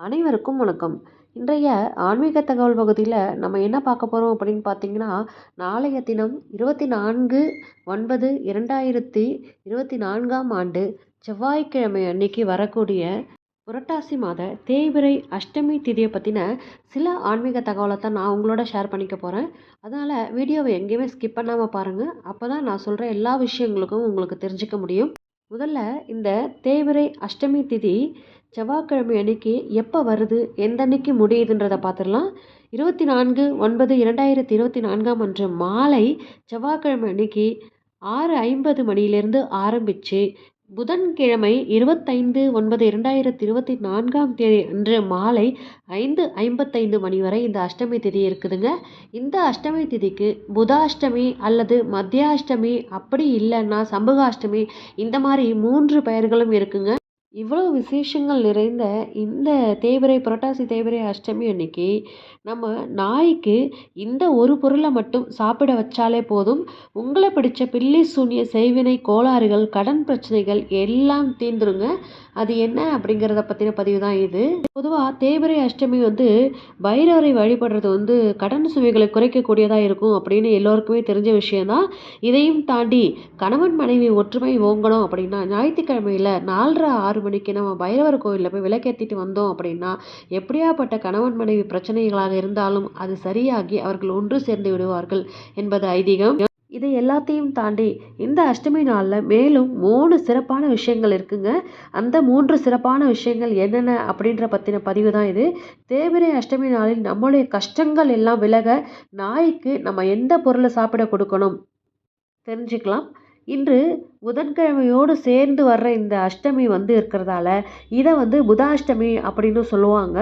அனைவருக்கும் வணக்கம். இன்றைய ஆன்மீக தகவல் பகுதியில் நம்ம என்ன பார்க்க போகிறோம் அப்படின்னு பார்த்தீங்கன்னா நாளைய தினம் இருபத்தி நான்கு ஒன்பது இரண்டாயிரத்தி இருபத்தி நான்காம் ஆண்டு செவ்வாய்க்கிழமை அன்னைக்கு வரக்கூடிய புரட்டாசி மாத தேய்பிறை அஷ்டமி திதியை பற்றின சில ஆன்மீக தகவலை தான் நான் உங்களோட ஷேர் பண்ணிக்க போகிறேன் அதனால் வீடியோவை எங்கேயுமே ஸ்கிப் பண்ணாமல் பாருங்கள் அப்போ தான் நான் சொல்கிற எல்லா விஷயங்களுக்கும் உங்களுக்கு தெரிஞ்சுக்க முடியும். முதல்ல இந்த தேய்பிறை அஷ்டமி திதி செவ்வாய்க்கிழமை அன்னைக்கு எப்போ வருது எந்த அன்னைக்கு முடியுதுன்றதை பார்த்துடலாம். இருபத்தி நான்கு ஒன்பது இரண்டாயிரத்தி இருபத்தி நான்காம் அன்று மாலை செவ்வாய்க்கிழமை அன்னைக்கு ஆறு ஐம்பது மணியிலேருந்து ஆரம்பித்து புதன்கிழமை இருபத்தைந்து ஒன்பது இரண்டாயிரத்தி இருபத்தி நான்காம் தேதி அன்று மாலை ஐந்து ஐம்பத்தைந்து மணி வரை இந்த அஷ்டமி திதி இருக்குதுங்க. இந்த அஷ்டமி திதிக்கு புதாஷ்டமி அல்லது மத்தியாஷ்டமி அப்படி இல்லைன்னா சம்புகாஷ்டமி இந்த மாதிரி மூன்று பெயர்களும் இருக்குங்க. இவ்வளோ விசேஷங்கள் நிறைந்த இந்த தேய்பிறை புரட்டாசி தேய்பிறை அஷ்டமி அன்னைக்கு நம்ம நாய்க்கு இந்த ஒரு பொருளை மட்டும் சாப்பிட வச்சாலே போதும். உங்களை பிடிச்ச பில்லி சூனிய செய்வினை கோளாறுகள் கடன் பிரச்சனைகள் எல்லாம் தீர்ந்துருங்க. அது என்ன அப்படிங்கிறத பற்றின பதிவு தான் இது. பொதுவாக தேய்பிறை அஷ்டமி வந்து பைரவரை வழிபடுறது வந்து கடன் சுமைகளை குறைக்கக்கூடியதாக இருக்கும் அப்படின்னு எல்லோருக்குமே தெரிஞ்ச விஷயந்தான் இதையும் தாண்டி கணவன் மனைவி ஒற்றுமை ஓங்கணும் அப்படின்னா ஞாயிற்றுக்கிழமையில் நாலரை ஆறு மணிக்கு நம்ம பைரவர் கோயிலில் போய் விளக்கேற்றிட்டு வந்தோம் அப்படின்னா எப்படியாப்பட்ட கணவன் மனைவி பிரச்சனைகளாக இருந்தாலும் அது சரியாகி அவர்கள் ஒன்று சேர்ந்து விடுவார்கள் என்பது ஐதீகம். இதை எல்லாத்தையும் தாண்டி இந்த அஷ்டமி நாளில் மேலும் மூணு சிறப்பான விஷயங்கள் இருக்குங்க. அந்த மூன்று சிறப்பான விஷயங்கள் என்னென்ன அப்படின்ற பற்றின பதிவு தான் இது. தேவிரை அஷ்டமி நாளில் நம்மளுடைய கஷ்டங்கள் எல்லாம் விலக நாய்க்கு நம்ம எந்த பொருளை சாப்பிட கொடுக்கணும்? தெரிஞ்சுக்கலாம். இன்று புதன்கிழமையோடு சேர்ந்து வர்ற இந்த அஷ்டமி வந்து இருக்கிறதால இதை வந்து புதாஷ்டமி அப்படின்னு சொல்லுவாங்க.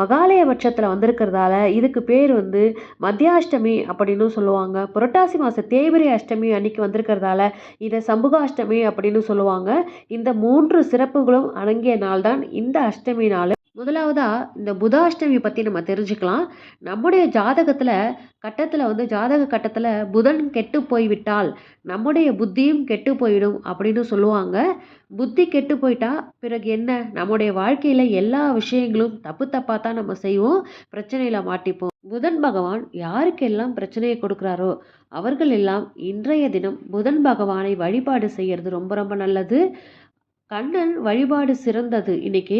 மகாலய பட்சத்தில் வந்திருக்கிறதால இதுக்கு பேர் வந்து மத்தியாஷ்டமி அப்படின்னு சொல்லுவாங்க. புரட்டாசி மாத தேய்பிரை அஷ்டமி அன்னைக்கு வந்திருக்கிறதால இதை சம்புகாஷ்டமி அப்படின்னு சொல்லுவாங்க. இந்த மூன்று சிறப்புகளும் அடங்கிய நாள் தான் இந்த அஷ்டமி நாள். முதலாவதாக இந்த புதாஷ்டமி பற்றி நம்ம தெரிஞ்சுக்கலாம். நம்முடைய ஜாதகத்தில் கட்டத்தில் வந்து ஜாதக கட்டத்தில் புதன் கெட்டு போய்விட்டால் நம்முடைய புத்தியும் கெட்டு போயிடும் அப்படின்னு சொல்லுவாங்க. புத்தி கெட்டு போயிட்டா பிறகு என்ன? நம்முடைய வாழ்க்கையில் எல்லா விஷயங்களும் தப்பு தப்பாக தான் நம்ம செய்வோம் பிரச்சனையில் மாட்டிப்போம். புதன் பகவான் யாருக்கெல்லாம் பிரச்சனையை கொடுக்குறாரோ அவர்கள் எல்லாம் இன்றைய தினம் புதன் பகவானை வழிபாடு செய்கிறது ரொம்ப ரொம்ப நல்லது. கண்ணன் வழிபாடு சிறந்தது. இன்னைக்கு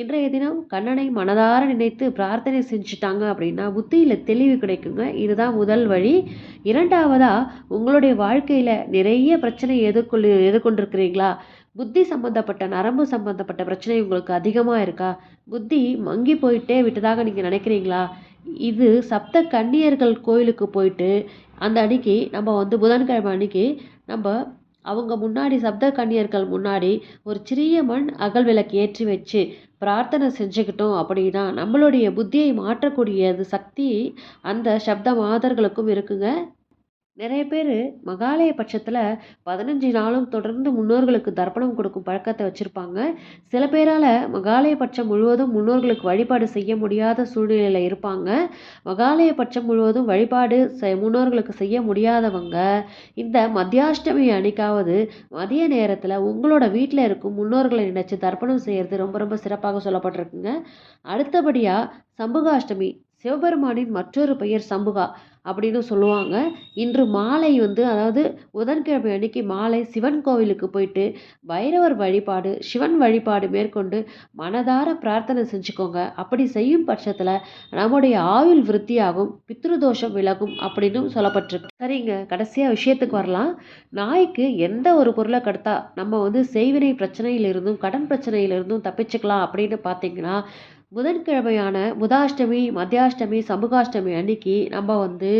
இன்றைய தினம் கண்ணனை மனதார நினைத்து பிரார்த்தனை செஞ்சுட்டாங்க அப்படின்னா புத்தியில் தெளிவு கிடைக்குங்க. இதுதான் முதல் வழி. இரண்டாவதாக உங்களுடைய வாழ்க்கையில் நிறைய பிரச்சனை எதிர்கொள்ளு எதிர்கொண்டிருக்கிறீங்களா? புத்தி சம்மந்தப்பட்ட நரம்பு சம்மந்தப்பட்ட பிரச்சனை உங்களுக்கு அதிகமாக இருக்கா? புத்தி மங்கி போயிட்டே விட்டதாக நீங்கள் நினைக்கிறீங்களா? இது சப்த கன்னியர்கள் கோயிலுக்கு போயிட்டு அந்த அன்னைக்கு நம்ம வந்து புதன்கிழமை அன்னைக்கு நம்ம அவங்க முன்னாடி சப்த கன்னியர்கள் முன்னாடி ஒரு சிறிய மண் அகல் விளக்கு ஏற்றி வச்சு பிரார்த்தனை செஞ்சுக்கிட்டோம் அப்படின்னா நம்மளுடைய புத்தியை மாற்றக்கூடியது சக்தி அந்த சப்த மாதர்களுக்கும் இருக்குங்க. நிறைய பேர் மகாலய பட்சத்தில் பதினஞ்சு நாளும் தொடர்ந்து முன்னோர்களுக்கு தர்ப்பணம் கொடுக்கும் பழக்கத்தை வச்சுருப்பாங்க. சில பேரால் மகாலய பட்சம் முழுவதும் முன்னோர்களுக்கு வழிபாடு செய்ய முடியாத சூழ்நிலையில் இருப்பாங்க. மகாலய பட்சம் முழுவதும் வழிபாடு முன்னோர்களுக்கு செய்ய முடியாதவங்க இந்த மத்தியாஷ்டமி அன்னைக்காவது மதிய நேரத்தில் உங்களோட வீட்டில் இருக்கும் முன்னோர்களை நினச்சி தர்ப்பணம் செய்கிறது ரொம்ப ரொம்ப சிறப்பாக சொல்லப்பட்டிருக்குங்க. அடுத்தபடியாக சம்புகாஷ்டமி சிவபெருமானின் மற்றொரு பெயர் சம்புகா. அப்படின்னு சொல்லுவாங்க. இன்று மாலை வந்து அதாவது புதன்கிழமை அன்னைக்கு மாலை சிவன் கோவிலுக்கு போயிட்டு பைரவர் வழிபாடு சிவன் வழிபாடு மேற்கொண்டு மனதார பிரார்த்தனை செஞ்சுக்கோங்க. அப்படி செய்யும் பட்சத்தில் நம்முடைய ஆயுள் விருத்தியாகும் பித்ருதோஷம் விலகும் அப்படின்னு சொல்லப்பட்டிருக்கு. சரிங்க கடைசியாக விஷயத்துக்கு வரலாம். நாய்க்கு எந்த ஒரு பொருளை கடுத்தா நம்ம வந்து செய்வினை பிரச்சனையிலிருந்தும் கடன் பிரச்சனையிலிருந்தும் தப்பிச்சுக்கலாம் அப்படின்னு பார்த்தீங்கன்னா புதன்கிழமையான புதாஷ்டமி மத்தியாஷ்டமி சமூகாஷ்டமி அன்னைக்கு நம்ம வந்து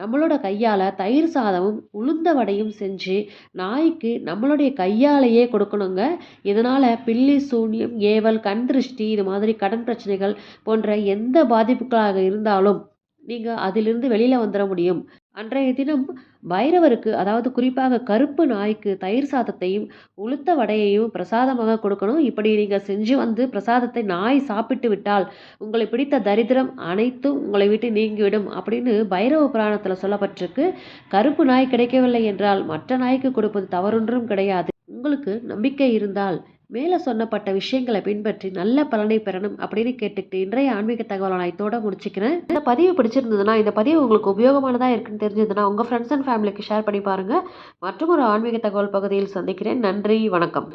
நம்மளோட கையால் தயிர் சாதமும் உளுந்த வடையும் செஞ்சு நாய்க்கு நம்மளுடைய கையாலேயே கொடுக்கணுங்க. இதனால் பில்லி சூன்யம் ஏவல் கண் திருஷ்டி இது மாதிரி கடன் பிரச்சனைகள் போன்ற எந்த பாதிப்புகளாக இருந்தாலும் நீங்கள் அதிலிருந்து வெளியில் வந்துட முடியும். அன்றைய தினம் பைரவருக்கு அதாவது குறிப்பாக கருப்பு நாய்க்கு தயிர் சாதத்தையும் உளுத்த வடையையும் பிரசாதமாக கொடுக்கணும். இப்படி நீங்கள் செஞ்சு வந்து பிரசாதத்தை நாய் சாப்பிட்டு விட்டால் உங்களை பிடித்த தரித்திரம் அனைத்தும் உங்களை விட்டு நீங்கிவிடும் அப்படின்னு பைரவ புராணத்தில் சொல்லப்பட்டிருக்கு. கருப்பு நாய் கிடைக்கவில்லை என்றால் மற்ற நாய்க்கு கொடுப்பது தவறொன்றும் கிடையாது. உங்களுக்கு நம்பிக்கை இருந்தால் மேலே சொன்னப்பட்ட விஷயங்களை பின்பற்றி நல்ல பலனை பெறணும் அப்படின்னு கேட்டுக்கிட்டு இன்றைய ஆன்மீக தகவலை நான் இதோட முடிச்சுக்கிறேன். இந்த பதிவு பிடிச்சிருந்ததுன்னா இந்த பதிவு உங்களுக்கு உபயோகமானதாக இருக்குன்னு தெரிஞ்சதுன்னா உங்கள் ஃப்ரெண்ட்ஸ் அண்ட் ஃபேமிலிக்கு ஷேர் பண்ணி பாருங்கள் மற்றும் ஒரு ஆன்மீக தகவல் பகுதியில் சந்திக்கிறேன். நன்றி வணக்கம்.